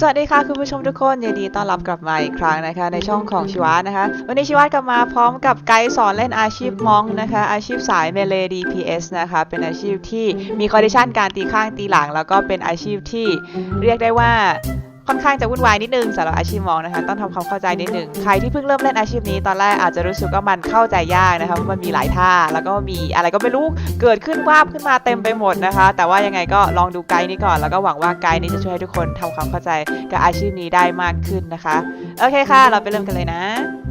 สวัสดีค่ะคุณผู้ชมทุกคนยินดีต้อนรับกลับมาอีกครั้งนะคะ ในช่องของชิวานะคะ วันนี้ชิวากลับมาพร้อมกับไกด์สอนเล่นอาชีพมองนะคะ อาชีพสายเมเล DPS นะคะ เป็นอาชีพที่มีคอนดิชันการตีข้างตีหลัง แล้วก็เป็นอาชีพที่เรียกได้ว่า ค่อนข้างจะวุ่นวายนิดนึงสำหรับอาชีพมองนะคะ ต้องทำความเข้าใจนิดนึงใครที่เพิ่งเริ่มเล่นอาชีพนี้ตอนแรกอาจจะรู้สึกว่ามันเข้าใจยากนะคะเพราะมันมีหลายท่า แล้วก็มีอะไรก็ไม่รู้เกิดขึ้นวาบขึ้นมาเต็มไปหมดนะคะ แต่ว่ายังไงก็ลองดูไกด์นี้ก่อน แล้วก็หวังว่าไกด์นี้จะช่วยให้ทุกคนทำความเข้าใจกับอาชีพนี้ได้มากขึ้นนะคะโอเคค่ะ เราไปเริ่มกันเลยนะ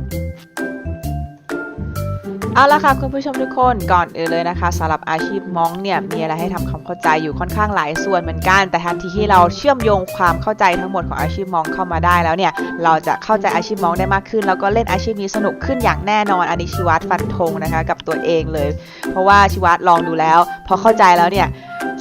เอาละค่ะคุณผู้ชมทุกคนก่อนอื่นเลยนะคะสำหรับอาชีพมองเนี่ยมีอะไรให้ทำความเข้าใจอยู่ค่อนข้างหลายส่วนเหมือนกัน แต่ทันทีที่เราเชื่อมโยงความเข้าใจทั้งหมดของอาชีพมองเข้ามาได้แล้วเนี่ยเราจะเข้าใจอาชีพมองได้มากขึ้น แล้วก็เล่นอาชีพนี้สนุกขึ้นอย่างแน่นอนอันนี้ชิวัตฟันธงนะคะกับตัวเองเลย เพราะว่าชิวัตลองดูแล้ว พอเข้าใจแล้วเนี่ย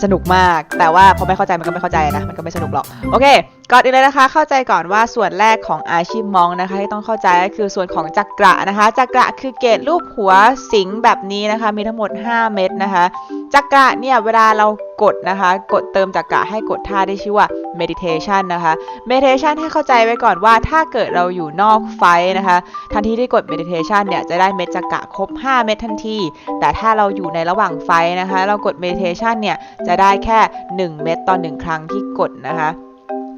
สนุกมากแต่ว่าพอไม่เข้าใจมันก็ไม่เข้าใจนะมันก็ไม่สนุกหรอกโอเค ก่อนอื่นเลยนะคะ เข้าใจก่อนว่าส่วนแรกของอาชีพมองนะคะ ที่ต้องเข้าใจก็คือส่วนของจักระนะคะจักระคือเกตรูปหัวสิงแบบนี้นะคะ มีทั้งหมด 5 เม็ดนะคะจักระเนี่ยเวลาเรากดนะคะ กดเติมจักระให้กดท่าที่ชื่อว่า meditation นะคะ meditation ให้เข้าใจไว้ก่อนว่าถ้าเกิดเราอยู่นอกไฟนะคะ ทันทีที่กด meditation เนี่ยจะได้เม็ดจักระครบ 5 เม็ดทันที แต่ถ้าเราอยู่ในระหว่างไฟนะคะ เรากด meditation เนี่ยจะได้แค่ 1 เม็ดต่อ 1 ครั้งที่กดนะคะ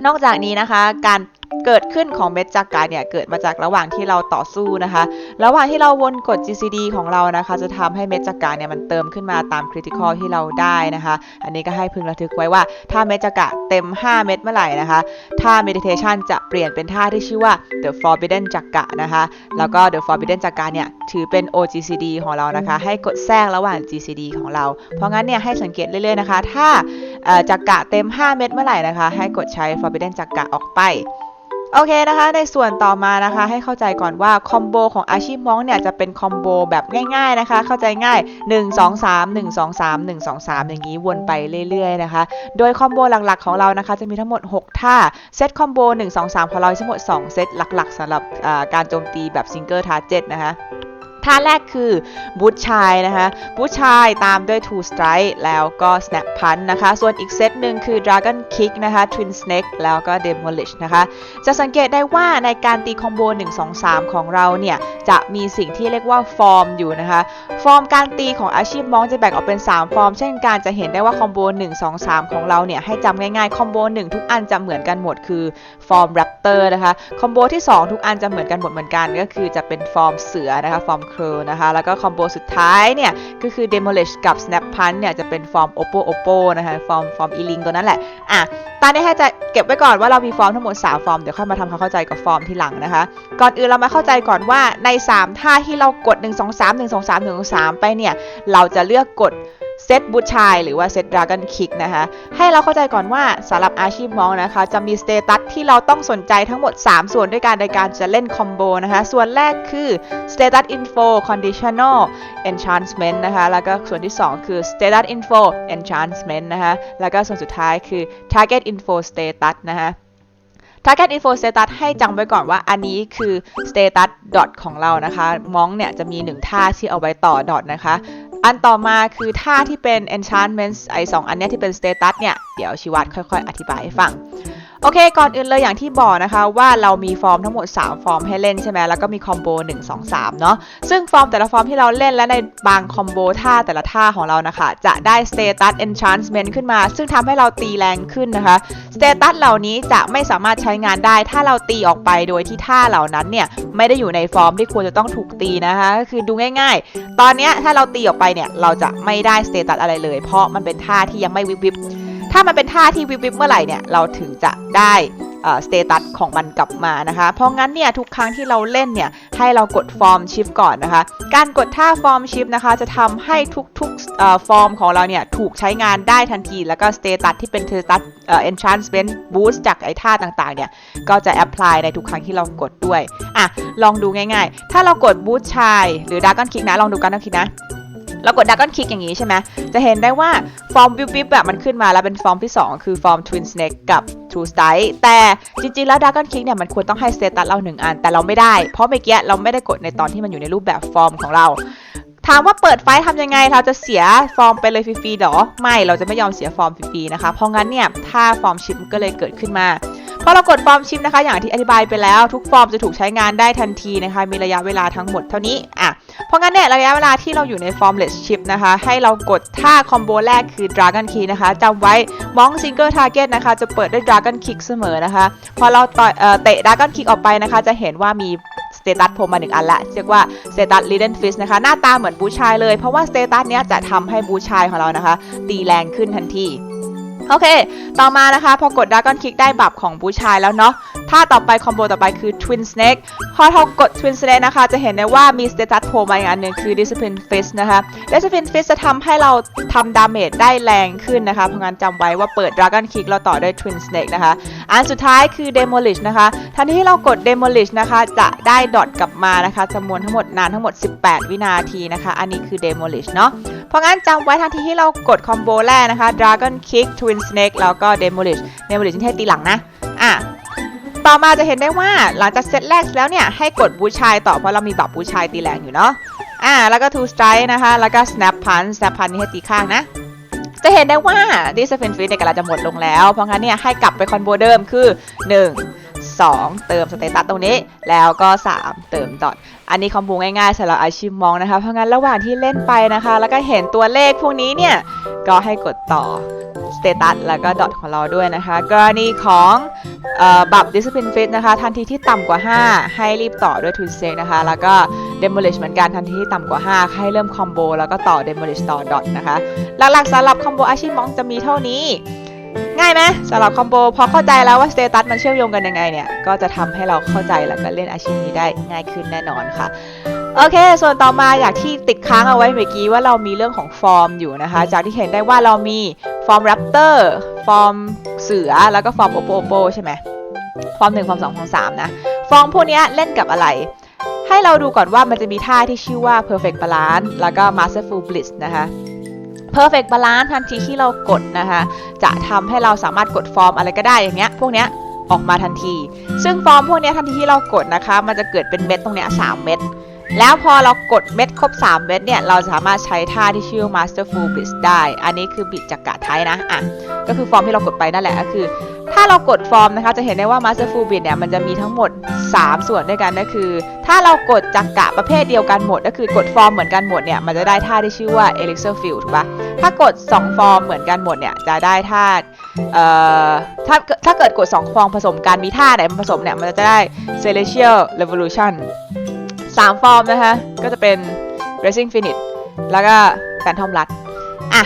นอกจากนี้นะคะการเกิดขึ้นของเม็ดจักระเนี่ยเกิดมาจากระหว่างที่เราต่อสู้นะคะ ระหว่างที่เราวนกด GCD ของเรานะคะ จะทำให้เม็ดจักระเนี่ยมันเติมขึ้นมาตามคริติคอลที่เราได้นะคะ อันนี้ก็ให้พึงระทึกไว้ว่า ถ้าเม็ดจักระเต็ม 5 เม็ดเมื่อไหร่นะคะท่า meditation จะเปลี่ยนเป็นท่าที่ชื่อว่า the forbidden จักระนะคะ แล้วก็ the forbidden จักระเนี่ยถือเป็น OGCD ของเรานะคะ ให้กดแทรกระหว่าง GCD ของเรา เพราะงั้นเนี่ยให้สังเกตเรื่อยๆนะคะ ถ้าเอ่อ จักระเต็ม 5 เม็ดเมื่อไหร่นะคะ ให้กดใช้ forbidden จักระออกไปโอเคนะคะ ในส่วนต่อมานะคะให้เข้าใจก่อนว่าคอมโบของอาชีพมองเนี่ยจะเป็นคอมโบแบบง่ายๆนะคะ เข้าใจง่าย 1 2 3 1 2 3 1 2 3 อย่างนี้วนไปเรื่อยๆนะคะ โดยคอมโบหลักๆของเรานะคะจะมีทั้งหมด 6 ท่า เซตคอมโบ 1 2 3 ของเราทั้งหมด 2 เซตหลักๆสำหรับการโจมตีแบบซิงเกิลทาร์เจ็นะคะ ท่าแรกคือบูทชายนะคะบูทชายตามด้วย two strike แล้วก็ snap punch นะคะ ส่วนอีกเซตหนึ่งคือ dragon kick นะคะ twin snake แล้วก็ demolish นะคะ จะสังเกตได้ว่าในการตีคอมโบ 1 2 3 ของเราเนี่ย จะมีสิ่งที่เรียกว่าฟอร์มอยู่นะคะ ฟอร์มการตีของอาชีพมองจะแบ่งออกเป็น 3 ฟอร์ม เช่นการจะเห็นได้ว่าคอมโบ 1 2 3 ของเราเนี่ย ให้จำง่ายๆ คอมโบ 1 ทุกอันจะเหมือนกันหมดคือฟอร์มแรปเตอร์นะคะ คอมโบที่ 2 ทุกอันจะเหมือนกันหมดเหมือนกันก็คือจะเป็นฟอร์มเสือนะคะฟอร์มเคอร์นะคะ แล้วก็คอมโบสุดท้ายเนี่ย ก็คือ demolish กับ snap punch เนี่ย จะเป็นฟอร์ม oppo oppo นะคะฟอร์มฟอร์มอีลิงตัวนั้นแหละ อะ ตอนนี้ให้จะเก็บไว้ก่อนว่าเรามีฟอร์มทั้งหมด 3 ฟอร์ม เดี๋ยวค่อยมาทำความเข้าใจกับฟอร์มทีหลังนะคะ ก่อนอื่นเรามาเข้าใจก่อนว่าใน 3 ท่าที่เรากด 1 2 3 1 2 3 1 2 3 ไปเนี่ย เราจะเลือกกด เซตบูชายหรือว่าเซตดราก้อนคิกนะคะให้เราเข้าใจก่อนว่าสำหรับอาชีพมองนะคะ จะมีสเตตัสที่เราต้องสนใจทั้งหมด 3 ส่วนด้วยกันในการจะเล่นคอมโบนะคะ ส่วนแรกคือ status info conditional enchantment นะคะ แล้วก็ส่วนที่ 2 คือ status info enchantment นะคะ แล้วก็ส่วนสุดท้ายคือ target info status นะคะ target info status ให้จำไว้ก่อนว่าอันนี้คือ status dot ของเรานะคะ มองเนี่ยจะมี1ท่าที่เอาไว้ต่อ dot นะคะ อันต่อมาคือท่าที่เป็น enchantment ไอสองอันเนี้ยที่เป็น status เนี่ย เดี๋ยวชิวัตค่อยๆ อธิบายให้ฟัง โอเค ก่อนอื่นเลยอย่างที่บอกนะคะ ว่าเรามีฟอร์มทั้งหมด 3 ฟอร์มให้เล่นใช่ไหมแล้วก็มีคอมโบ1 2 3 เนาะซึ่งฟอร์มแต่ละฟอร์มที่เราเล่นและในบางคอมโบท่าแต่ละท่าของเรานะคะ จะได้สเตตัส enchantment ขึ้นมา ซึ่งทำให้เราตีแรงขึ้นนะคะสเตตัสเหล่านี้จะไม่สามารถใช้งานได้ ถ้าเราตีออกไปโดยที่ท่าเหล่านั้นเนี่ยไม่ได้อยู่ในฟอร์มที่ควรจะต้องถูกตีนะคะก็คือดูง่าย ๆ ตอนนี้ถ้าเราตีออกไปเนี่ยเราจะไม่ได้สเตตัสอะไรเลย เพราะมันเป็นท่าที่ยังไม่วิบวิบ ถ้ามันเป็นท่าที่วิบวิบเมื่อไหร่เนี่ยเราถึงจะได้สเตตัสของมันกลับมานะคะ เพราะงั้นเนี่ยทุกครั้งที่เราเล่นเนี่ยให้เรากดฟอร์มชิฟก่อนนะคะ การกดท่าฟอร์มชิฟนะคะจะทำให้ทุกๆฟอร์มของเราเนี่ยถูกใช้งานได้ทันทีแล้วก็สเตตัสที่เป็นสเตตัสเอ่อ enchantment boost จากไอ้ท่าต่างๆเนี่ยก็จะแอพพลายในทุกครั้งที่เรากดด้วยอะลองดูง่ายๆ ถ้าเรากด boost ชายหรือ dragon kick นะลองดูกันนะคิกนะ เรากดดัก g อนคลิกอย่างนี้ใช่ไหมจะเห็นได้ว่าฟอร์มวิบวิบแบบมันขึ้นมาแล้วเป็นฟอร์มที่ 2 คือฟอร์ม Twin Snake กับ True Strike แต่จริงๆ แล้วดัก g อนคลิกเนี่ยมันควรต้องให้สเตตัสเรา1อัน แต่เราไม่ได้ เพราะเมื่อกี้เราไม่ได้กดในตอนที่มันอยู่ในรูปแบบฟอร์มของเราถามว่าเปิดไฟล์ทำยังไง เราจะเสียฟอร์มไปเลยฟรีๆหรอ ไม่ เราจะไม่ยอมเสียฟอร์มฟรีๆนะคะ เพราะงั้นเนี่ย ถ้าฟอร์มชิปก็เลยเกิดขึ้นมา พอเรากดฟอร์มชิปนะคะ อย่างที่อธิบายไปแล้ว ทุกฟอร์มจะถูกใช้งานได้ทันทีนะคะ มีระยะเวลาทั้งหมดเท่านี้อะเพราะงั้นเนี่ยระยะเวลาที่เราอยู่ใน formless chip นะคะ ให้เรากดท่าคอมโบแรกคือ dragon key นะคะจำไว้มอง single target นะคะ จะเปิดด้วย dragon kick เสมอนะคะ พอเราต่อยเตะ dragon kick ออกไปนะคะ จะเห็นว่ามีสเตตัสโผล่มาหนึ่งอันละเรียกว่าสเตตัส Lidden Fist นะคะ หน้าตาเหมือนบูชายเลย เพราะว่าสเตตัสเนี้ยจะทำให้บูชายของเรานะคะ ตีแรงขึ้นทันที โอเค ต่อมานะคะ พอกด Dragon Kick ได้บับของบูชายแล้วเนาะถ้าต่อไปคอมโบต่อไปคือ Twin Snake พอเรากด Twin Snake นะคะ จะเห็นได้ว่ามีสเตตัสโผล่มาอีกอันหนึ่งคือ Discipline Fist นะคะ Discipline Fist จะทำให้เราทำดาเมจได้แรงขึ้นนะคะ เพราะงั้นจำไว้ว่าเปิด Dragon Kick เราต่อด้วย Twin Snake นะคะ อันสุดท้ายคือ Demolish นะคะทันทีที่เรากด Demolish นะคะ จะได้ดอทกลับมานะคะจำนวนทั้งหมดนานทั้งหมด 18 วินาทีนะคะ อันนี้คือ Demolish เนาะ ราะงั้นจำไว้ทันทีที่เรากดคอมโบแรกนะคะ Dragon Kick Twin Snake แล้วก็ Demolish Demolish ที่ให้ตีหลังนะ อะ ต่อมาจะเห็นได้ว่าหลังจากเซตแรกแล้วเนี่ยให้กดบูชายต่อเพราะเรามีบับบูชายตีแรงอยู่เนาะ อะแล้วก็ Two Strike นะคะ แล้วก็ Snap Punch Snap Punch นี่ให้ตีข้างนะจะเห็นได้ว่า Discipline Fist เนี่ยกำลังจะหมดลงแล้ว เพราะงั้นเนี่ยให้กลับไปคอนโบเดิมคือ 1 2 เติมสเตตัสตรงนี้ แล้วก็ 3 เติมดอทอันนี้คอมโบง่ายๆสำหรับอาชีพมองนะคะเพราะงั้นระหว่างที่เล่นไปนะคะ แล้วก็เห็นตัวเลขพวกนี้เนี่ยก็ให้กดต่อสเตตัสแล้วก็ดอทของเราด้วยนะคะ กรณีของอบับ Discipline Fit นะคะ ทันทีที่ต่ำกว่า 5 ให้รีบต่อด้วย Twin Snake นะคะ แล้วก็ Demolish เหมือนกันทันทีที่ต่ำกว่า 5 ให้เริ่มคอมโบแล้วก็ต่อ Demolish ต่อดอทนะคะ หลักๆสำหรับคอมโบอาชีพมองจะมีเท่านี้ ง่ายไหมสำหรับคอมโบพอเข้าใจแล้วว่าสเตตัสมันเชื่อมโยงกันยังไงเนี่ย ก็จะทำให้เราเข้าใจแล้วก็เล่นอาชีพนี้ได้ง่ายขึ้นแน่นอนค่ะโอเค ส่วนต่อมาอยากที่ติดค้างเอาไว้เมื่อกี้ว่าเรามีเรื่องของฟอร์มอยู่นะคะ จากที่เห็นได้ว่าเรามีฟอร์มแรปเตอร์ ฟอร์มเสือ แล้วก็ฟอร์มโอโปโอโปใช่ไหม ฟอร์มหนึ่งฟอร์มสองฟอร์มสามนะ ฟอร์มพวกนี้เล่นกับอะไร ให้เราดูก่อนว่ามันจะมีท่าที่ชื่อว่า perfect balance แล้วก็ masterful bliss นะคะ perfect balance ทันทีที่เรากดนะคะ จะทำให้เราสามารถกดฟอร์มอะไรก็ได้อย่างเงี้ย พวกเนี้ยออกมาทันที ซึ่งฟอร์มพวกเนี้ยทันทีที่เรากดนะคะ มันจะเกิดเป็นเม็ดตรงเนี้ยสามเม็ด แล้วพอเรากดเม็ดครบ 3 เม็ดเนี่ย เราสามารถใช้ท่าที่ชื่อ masterful blitz ได้ อันนี้คือบิดจากกะไทยนะ อะ ก็คือฟอร์มที่เรากดไปนั่นแหละ ก็คือ ถ้าเรากดฟอร์มนะคะ จะเห็นได้ว่า masterful blitz เนี่ยมันจะมีทั้งหมด 3 ส่วนด้วยกันก็คือ ถ้าเรากดจากกะประเภทเดียวกันหมด ก็คือกดฟอร์มเหมือนกันหมดเนี่ยมันจะได้ท่าที่ชื่อว่า elixir field ถูกปะถ้ากด 2 ฟอร์มเหมือนกันหมดเนี่ยจะได้ท่าเอ่อถ้าถ้าเกิดกด 2 ฟองผสมกันมีท่าไหนผสมเนี่ยมันจะได้ celestial revolution สามฟอร์มนะคะก็จะเป็น Racing Phoenix แล้วก็ Phantom Rust อะ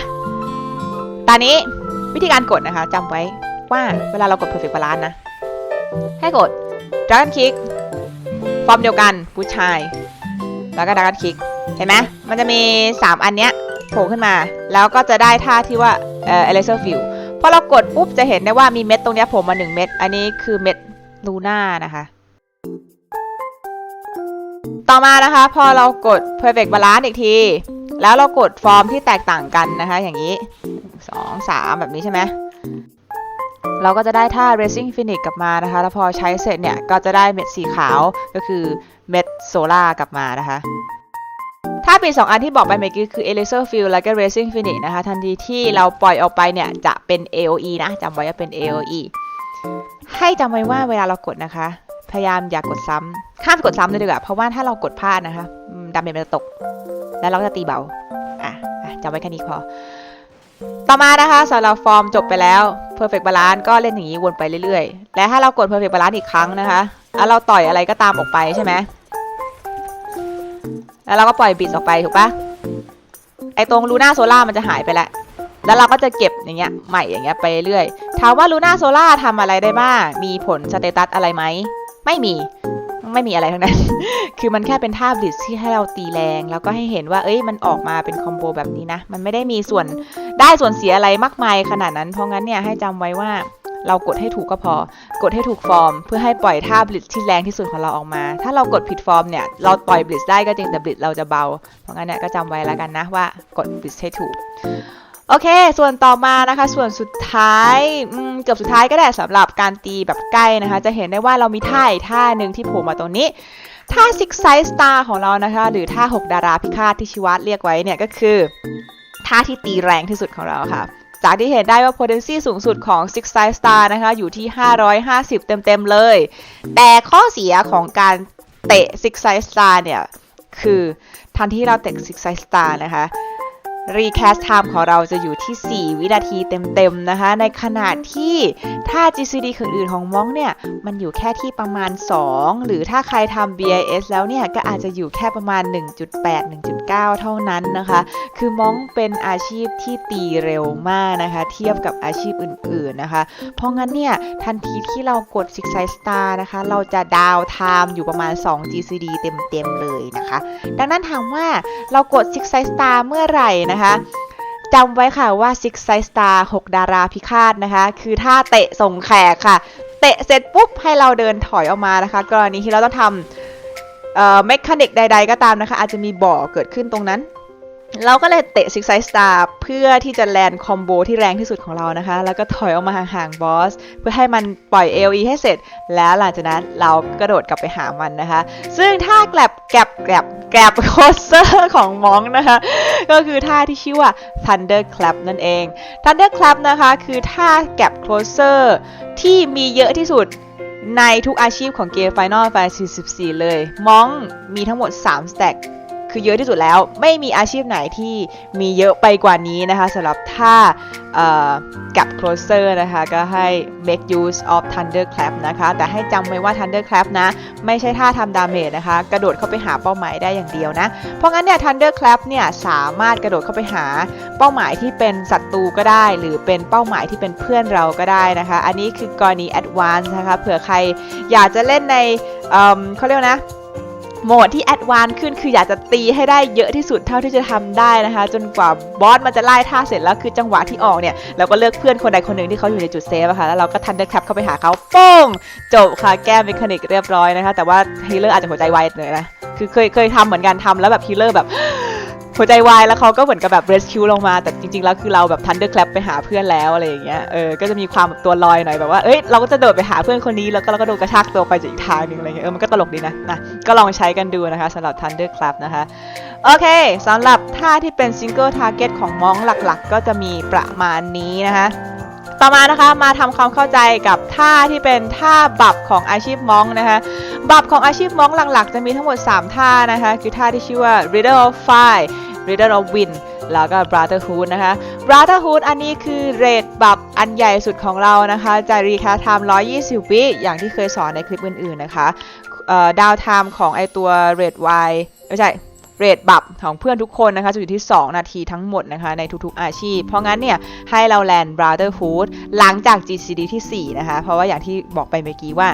ตอนนี้วิธีการกดนะคะจำไว้ ว่าเวลาเรากด Perfect Balance นะ ให้กด Dragon Kick ฟอร์มเดียวกันผู้ชาย แล้วก็ Dragon Kick เห็นไหมมันจะมี 3 อันเนี้ยโผล่ขึ้นมา แล้วก็จะได้ท่าที่ว่าเอ่อ Eraser Field พอเรากดปุ๊บจะเห็นได้ว่ามีเม็ดตรงเนี้ยโผล่มา 1 เม็ด อันนี้คือเม็ดลูน่านะคะ ต่อมานะคะ พอเรากด perfect balance อีกที แล้วเรากดฟอร์มที่แตกต่างกันนะคะ อย่างนี้ 2 3 แบบนี้ใช่ไหม เราก็จะได้ท่า racing phoenix กลับมานะคะ แล้วพอใช้เสร็จเนี่ย ก็จะได้เม็ดสีขาวก็คือเม็ดโซล่ากลับมานะคะถ้าปีสองอันที่บอกไปเมื่อกี้คือ Eraser Field แล้วก็ Racing Phoenix นะคะ ทันทีที่เราปล่อยออกไปเนี่ย จะเป็น AOE นะจำไว้ว่าเป็น AOE ให้จำไว้ว่าเวลาเรากดนะคะ พยายามอย่ากดซ้ำข้ามกดซ้ำเลยดีกว่าเพราะว่าถ้าเรากดพลาดนะคะอืมดาเมจมันจะตก แล้วเราก็จะตีเบาอะอะจำไว้แค่นี้พอ ต่อมานะคะสำหรับฟอร์มจบไปแล้ว perfect balance ก็เล่นอย่างนี้วนไปเรื่อยๆ และถ้าเรากด perfect balance อีกครั้งนะคะแล้วเราต่อยอะไรก็ตามออกไปใช่ไหมแล้วเราก็ปล่อยบิดออกไปถูกปะไอตรงลูน่าโซล่ามันจะหายไปแล้วแล้วเราก็จะเก็บอย่างเงี้ยใหม่อย่างเงี้ยไปเรื่อยถามว่าลูน่าโซล่าทำอะไรได้บ้าง มีผลสเตตัสอะไรไหม ไม่มี ไม่มีอะไรทั้งนั้น คือมันแค่เป็นท่าบลิดที่ให้เราตีแรง แล้วก็ให้เห็นว่า เอ้ย มันออกมาเป็นคอมโบแบบนี้นะ มันไม่ได้มีส่วนได้ส่วนเสียอะไรมากมายขนาดนั้น เพราะงั้นเนี่ยให้จำไว้ว่าเรากดให้ถูกก็พอ กดให้ถูกฟอร์ม เพื่อให้ปล่อยท่าบลิดที่แรงที่สุดของเราออกมา ถ้าเรากดผิดฟอร์มเนี่ย เราปล่อยบลิดได้ก็จริงแต่บลิดเราจะเบา เพราะงั้นเนี่ยก็จำไว้แล้วกันนะว่ากดบลิดให้ถูก โอเค ส่วนต่อมานะคะ ส่วนสุดท้ายเกือบสุดท้ายก็ได้สำหรับการตีแบบใกล้นะคะ จะเห็นได้ว่าเรามีท่าท่าหนึ่งที่โผล่มาตรงนี้ ท่า Six Side Star ของเรานะคะ หรือท่า 6 ดาราพิฆาตที่ชิวัตเรียกไว้เนี่ยก็คือ ท่าที่ตีแรงที่สุดของเราค่ะ จากที่เห็นได้ว่า potency สูงสุดของ Six Side Star นะคะ อยู่ที่ 550 เต็มๆเลย แต่ข้อเสียของการเตะ Six Side Star เนี่ย คือทันที่เราเตะ Six Side Star นะคะ Recast Time ของเราจะอยู่ที่ 4 วินาทีเต็มๆนะคะ ในขณะที่ถ้า GCD อื่นๆของมองเนี่ย มันอยู่แค่ที่ประมาณ 2 หรือถ้าใครทำ BIS แล้วเนี่ย ก็อาจจะอยู่แค่ประมาณ 1.8 1.9 เท่านั้นนะคะ คือมองเป็นอาชีพที่ตีเร็วมากนะคะ เทียบกับอาชีพอื่นๆนะคะ เพราะงั้นเนี่ย ทันทีที่เรากด Six Side Star นะคะ เราจะดาวไทม์อยู่ประมาณ 2 GCD เต็มๆเลยนะคะ ดังนั้นถามว่าเรากด Six Side Star เมื่อไหร่นะคะจำไว้ค่ะว่า Six Side Star 6 ดาราพิฆาตนะคะ คือถ้าเตะส่งแขกค่ะ เตะเสร็จปุ๊บ ให้เราเดินถอยออกมานะคะ กรณีที่เราต้องทำเอ่อเมคานิกใด ๆ ก็ตามนะคะ อาจจะมีบ่อเกิดขึ้นตรงนั้น เราก็เลยเตะ Six Side Star เพื่อที่จะแลนด์คอมโบที่แรงที่สุดของเรานะคะ แล้วก็ถอยออกมาห่างๆบอส เพื่อให้มันปล่อย AOE ให้เสร็จ แล้วหลังจากนั้นเรากระโดดกลับไปหามันนะคะ ซึ่งท่าแกลบแกลบแกลบแกลบโคเซอร์ของมองนะคะ ก็คือท่าที่ชื่อว่า Thunder Clap นั่นเอง Thunder Clap นะคะคือท่าแกลบ closer ที่มีเยอะที่สุดในทุกอาชีพของเกม Final Fantasy 14 เลย มองมีทั้งหมด 3 stack คือเยอะที่สุดแล้ว ไม่มีอาชีพไหนที่มีเยอะไปกว่านี้นะคะสำหรับท่ากับ closer นะคะก็ให้ make use of thunder clap นะคะแต่ให้จำไว้ว่า thunder clap นะไม่ใช่ท่าทำดาเมจนะคะกระโดดเข้าไปหาเป้าหมายได้อย่างเดียวนะ เพราะงั้นเนี่ย thunder clap เนี่ยสามารถกระโดดเข้าไปหาเป้าหมายที่เป็นศัตรูก็ได้ หรือเป็นเป้าหมายที่เป็นเพื่อนเราก็ได้นะคะ อันนี้คือกรณี advance นะคะเผื่อใครอยากจะเล่นในเเขาเรียกนะ โหมดที่แอดวานซ์ขึ้นคืออยากจะตีให้ได้เยอะที่สุดเท่าที่จะทำได้นะคะ จนกว่าบอสมันจะไล่ท่าเสร็จแล้วคือจังหวะที่ออกเนี่ยเราก็เลือกเพื่อนคนใดคนหนึ่งที่เขาอยู่ในจุดเซฟอะค่ะแล้วเราก็ทันเดอร์แคปเข้าไปหาเขาโป้งจบค่ะแก้เมคานิกเรียบร้อยนะคะ แต่ว่าฮีเลอร์อาจจะหัวใจวายหน่อยนะคือเคยเคยทำเหมือนกันทำแล้วแบบฮีเลอร์แบบ หัวใจวายแล้วเขาก็เหมือนกับแบบ rescue ลงมา แต่จริงๆแล้วคือเราแบบ thunder clap ไปหาเพื่อนแล้วอะไรอย่างเงี้ยเออก็จะมีความแบบตัวลอยหน่อยแบบว่าเอ้ยเราก็จะโดดไปหาเพื่อนคนนี้แล้วก็เราก็โดนกระชากตัวไปจากอีกทางหนึ่งอะไรเงี้ยเออมันก็ตลกดีนะนะก็ลองใช้กันดูนะคะสำหรับ thunder clap นะคะโอเคสำหรับท่าที่เป็น single target ของมองหลักๆ ก็จะมีประมาณนี้นะคะต่อมานะคะมาทำความเข้าใจกับท่าที่เป็นท่าบับของอาชีพมองนะคะบับของอาชีพมองหลักๆ จะมีทั้งหมด 3 ท่านะคะ คือท่าที่ชื่อว่า Riddle of Fire Riddle of Wind แล้วก็ Brotherhood นะคะ Brotherhood อันนี้คือเรทบับอันใหญ่สุดของเรานะคะ จะรีแคสไทม์120 วิอย่างที่เคยสอนในคลิปอื่นๆนะคะดาวไทม์ของไอตัวเรท Y ไม่ใช่เรทบับของเพื่อนทุกคนนะคะจะอยู่ที่ 2 นาทีทั้งหมดนะคะในทุกๆอาชีพ เพราะงั้นเนี่ย ให้เราแลนด์ Brotherhood หลังจาก GCD ที่ 4 นะคะ เพราะว่าอย่างที่บอกไปเมื่อกี้ว่า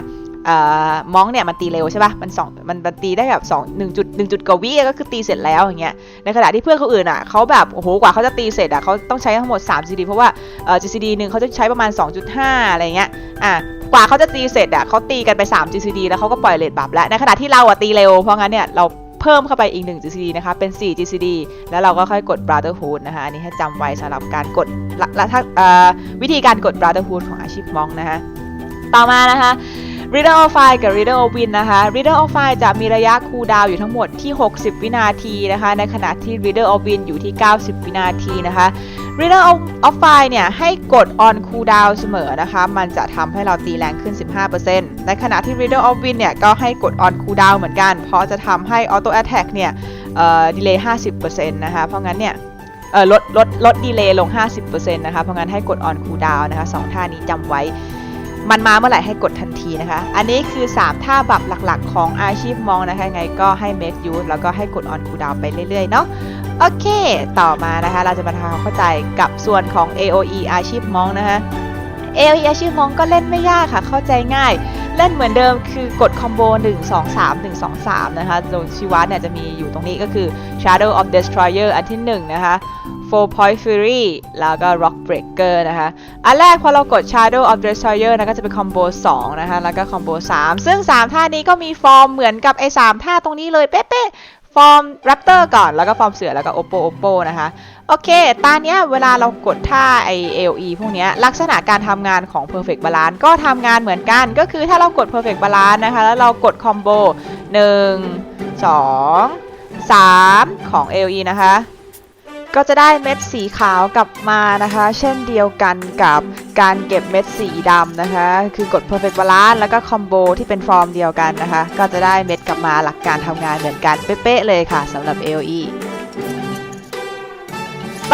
มองเนี่ยมันตีเร็วใช่ปะมันสองมันตีได้แบบ2 1จุด1จุดกว่าวิก็คือตีเสร็จแล้วอย่างเงี้ยในขณะที่เพื่อนเขาอื่นอะเขาแบบโอ้โหกว่าเขาจะตีเสร็จอะเขาต้องใช้ทั้งหมด3 GD เพราะว่าเอ่อ GCD หนึ่งเขาจะใช้ประมาณ 2.5 อะไรเงี้ยอะกว่าเขาจะตีเสร็จอะเขาตีกันไป 3 GCD แล้วเขาก็ปล่อยเลทบับแล้วในขณะที่เราอะตีเร็วเพราะงั้นเนี่ยเราเพิ่มเข้าไปอีก 1 GCD นะคะ เป็น 4 GCD แล้วเราก็ค่อยกด Brotherhood นะคะ อันนี้ให้จำไว้สำหรับการกดละละถ้าเอ่อวิธีการกด Brotherhood ของอาชีพมองนะคะ ต่อมานะคะ Reader of Fire กับ Reader of Wind นะคะ Reader of Fire จะมีระยะคูลดาวอยู่ทั้งหมดที่ 60 วินาทีนะคะ ในขณะที่ Reader of Wind อยู่ที่ 90 วินาทีนะคะ Reader of, Fire เนี่ยให้กด on cooldown เสมอนะคะ มันจะทำให้เราตีแรงขึ้น 15%ในขณะที่ Reader of Wind เนี่ยก็ให้กด on cooldown เหมือนกัน เพราะจะทำให้ auto attack เนี่ยเอ่อ delay 50%นะคะ เพราะงั้นเนี่ยลดลดลดดีเลย์ลง 50%นะคะ เพราะงั้นให้กด on cooldown นะคะสองท่านี้จำไว้ มันมาเมื่อไหร่ให้กดทันทีนะคะ อันนี้คือ 3 ท่าบับหลักๆ ของอาชีพมองนะคะไงก็ให้ make use แล้วก็ให้กด on cooldown ไปเรื่อยๆ เนาะโอเค ต่อมานะคะ เราจะมาทำความเข้าใจกับส่วนของ AOE อาชีพมองนะคะ AOE อาชีพมองก็เล่นไม่ยากค่ะ เข้าใจง่าย เล่นเหมือนเดิมคือกดคอมโบ 1 2 3 1 2 3 นะคะโดยชีวัตเนี่ยจะมีอยู่ตรงนี้ก็คือ Shadow of Destroyer อันที่ 1 นะคะ Four Point Fury แล้วก็ Rock Breaker นะคะ อันแรกพอเรากด Shadow of Destroyer นะก็จะเป็นคอมโบ2นะคะ แล้วก็คอมโบ3 ซึ่ง 3 ท่านี้ก็มีฟอร์มเหมือนกับไอ้3ท่าตรงนี้เลยเป๊ะๆฟอร์ม Raptor ก่อนแล้วก็ฟอร์มเสือแล้วก็ Oppo Oppo นะคะ โอเคตอนเนี้ยเวลาเรากดท่าไอ AOE พวกเนี้ยลักษณะการทำงานของ Perfect Balance ก็ทำงานเหมือนกันก็คือถ้าเรากด Perfect Balance นะคะ แล้วเรากดคอมโบ 1 2 3 ของ AOE นะคะ ก็จะได้เม็ดสีขาวกลับมานะคะ เช่นเดียวกันกับการเก็บเม็ดสีดำนะคะ คือกด perfect balance แล้วก็คอมโบที่เป็นฟอร์มเดียวกันนะคะ ก็จะได้เม็ดกลับมาหลักการทำงานเหมือนกันเป๊ะๆเลยค่ะสำหรับ AOE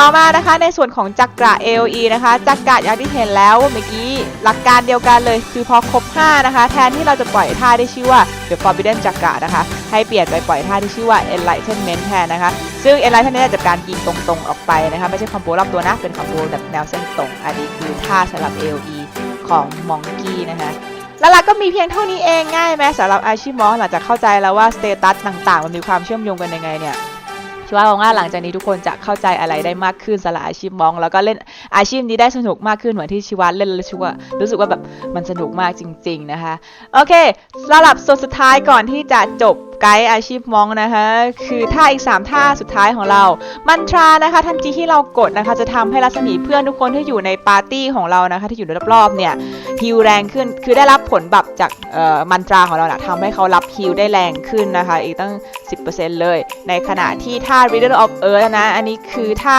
ต่อมานะคะในส่วนของจักระ AOE นะคะจักระอย่างที่เห็นแล้วเมื่อกี้หลักการเดียวกันเลยคือพอครบ 5 นะคะ แทนที่เราจะปล่อยท่าที่ชื่อว่า The Forbidden จักระนะคะ ให้เปลี่ยนไปปล่อยท่าที่ชื่อว่า Enlightenment แทนนะคะ ซึ่ง Enlightenment จะการยิงตรงๆออกไปนะคะ ไม่ใช่คอมโบรอบตัวนะ เป็นคอมโบแบบแนวเส้นตรง อันนี้คือท่าสำหรับ AOE ของ Monkey นะคะแล้วเราก็มีเพียงเท่านี้เองง่ายไหมสำหรับอาชีพมองหลังจากเข้าใจแล้วว่าสเตตัสต่างๆ มันมีความเชื่อมโยงกันยังไงเนี่ย ชิว่าว่าหลังจากนี้ทุกคนจะเข้าใจอะไรได้มากขึ้นสละอาชีพมอง แล้วก็เล่นอาชีพนี้ได้สนุกมากขึ้นเหมือนที่ชิวาเล่นแล้วชิวารู้สึกว่าแบบมันสนุกมากจริง ๆนะคะ โอเคสำหรับส่วนสุดท้ายก่อนที่จะจบ ไกด์อาชีพมองนะคะ คือท่าอีก 3 ท่าสุดท้ายของเรา มันตรานะคะทันทีที่เรากดนะคะจะทำให้รัศมีเพื่อนทุกคนที่อยู่ในปาร์ตี้ของเรานะคะที่อยู่รอบๆเนี่ยฮิลแรงขึ้นคือได้รับผลแบบจากเอ่อมันตราของเรานะทำให้เขารับฮิลได้แรงขึ้นนะคะ อีกตั้ง 10%เลย ในขณะที่ท่า Riddle of Earth นะ อันนี้คือท่า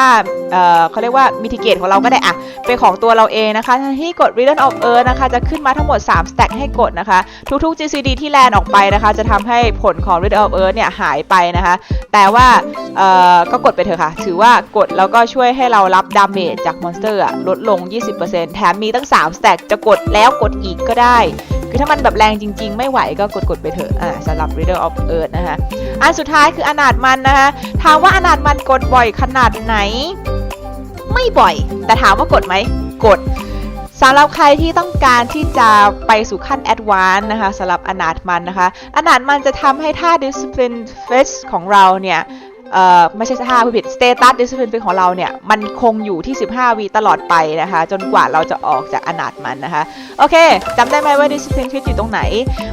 เอ่อเขาเรียกว่า mitigate ของเราก็ได้อะเป็นของตัวเราเองนะคะที่กด Riddle of Earth นะคะ จะขึ้นมาทั้งหมด 3 stack ให้กดนะคะ ทุกๆ GCD ที่แลนออกไปนะคะ จะทำให้ผลของ Riddle of Earth เนี่ยหายไปนะคะ แต่ว่าก็กดไปเถอะค่ะ ถือว่ากดแล้วก็ช่วยให้เรารับดาเมจจากมอนสเตอร์ลดลง 20%แถมมีตั้ง3 stack จะกดแล้วกดอีกก็ได้ คือถ้ามันแบบแรงจริง ๆ ไม่ไหวก็กดกดๆไปเถอะอ่าสำหรับ Riddle of Earth นะคะ อันสุดท้ายคืออนาถมันนะคะ ถามว่าอนาถมันกดบ่อยขนาดไหน ไม่บ่อย แต่ถามว่ากดไหมกด สำหรับใครที่ต้องการที่จะไปสู่ขั้นแอดวานซ์นะคะสำหรับอนาถมันนะคะ อนาถมันจะทำให้ท่า Discipline Fest ของเราเนี่ย เอ่อไม่ใช่ท่าผู้ผิด Status Discipline Fest ของเราเนี่ย มันคงอยู่ที่ 15วีตลอดไปนะคะ จนกว่าเราจะออกจากอนาถมันนะคะ โอเคจำได้ไหมว่า Discipline Fit อยู่ตรงไหน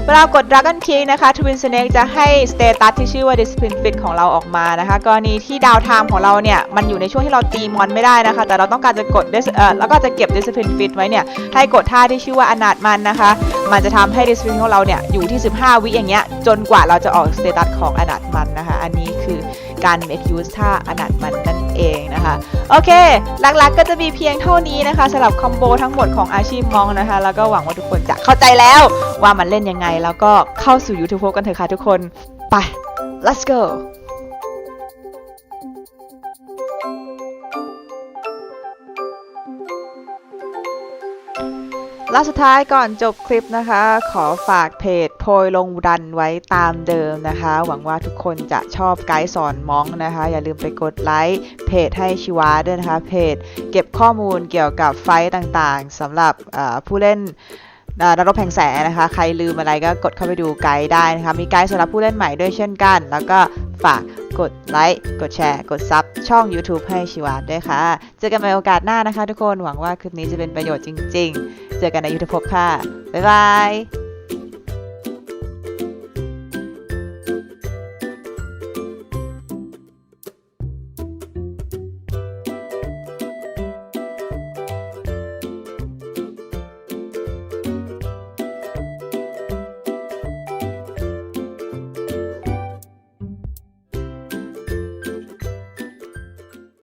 เวลากด Dragon King นะคะ Twin Snake จะให้ Status ที่ชื่อว่า Discipline Fit ของเราออกมานะคะ กรณีที่ดาวไทม์ของเราเนี่ย มันอยู่ในช่วงที่เราตีมอนไม่ได้นะคะ แต่เราต้องการจะกดเอ่อแล้วก็จะเก็บ Discipline Fit ไว้เนี่ยให้กดท่าที่ชื่อว่าอนาถมันนะคะ มันจะทำให้ Discipline ของเราเนี่ยอยู่ที่ 15วิอย่างเงี้ยจนกว่าเราจะออก Status ของอนาถมันนะคะ อันนี้คือ การ make use ท่าอนาถมันนั่นเองนะคะ โอเค หลักๆก็จะมีเพียงเท่านี้นะคะสำหรับคอมโบทั้งหมดของอาชีพมองนะคะ แล้วก็หวังว่าทุกคนจะเข้าใจแล้วว่ามันเล่นยังไง แล้วก็เข้าสู่ YouTube กันเถอะค่ะทุกคน ไป let's go และสุดท้ายก่อนจบคลิปนะคะ ขอฝากเพจโพยลงดันไว้ตามเดิมนะคะ หวังว่าทุกคนจะชอบไกด์สอนมองนะคะ อย่าลืมไปกดไลค์เพจให้ชิวาด้วยนะคะ เพจเก็บข้อมูลเกี่ยวกับไฟต์ต่างๆสำหรับผู้เล่นนักรบแห่งแสงนะคะ ใครลืมอะไรก็กดเข้าไปดูไกด์ได้นะคะ มีไกด์สำหรับผู้เล่นใหม่ด้วยเช่นกัน แล้วก็ฝาก กดไลค์ กดแชร์ กดซับช่อง YouTube ให้ชิวาด้วยค่ะ เจอกันใหม่โอกาสหน้านะคะทุกคน หวังว่าคลิปนี้จะเป็นประโยชน์จริง ๆ เจอกันในยุทธภพค่ะ บ๊ายบาย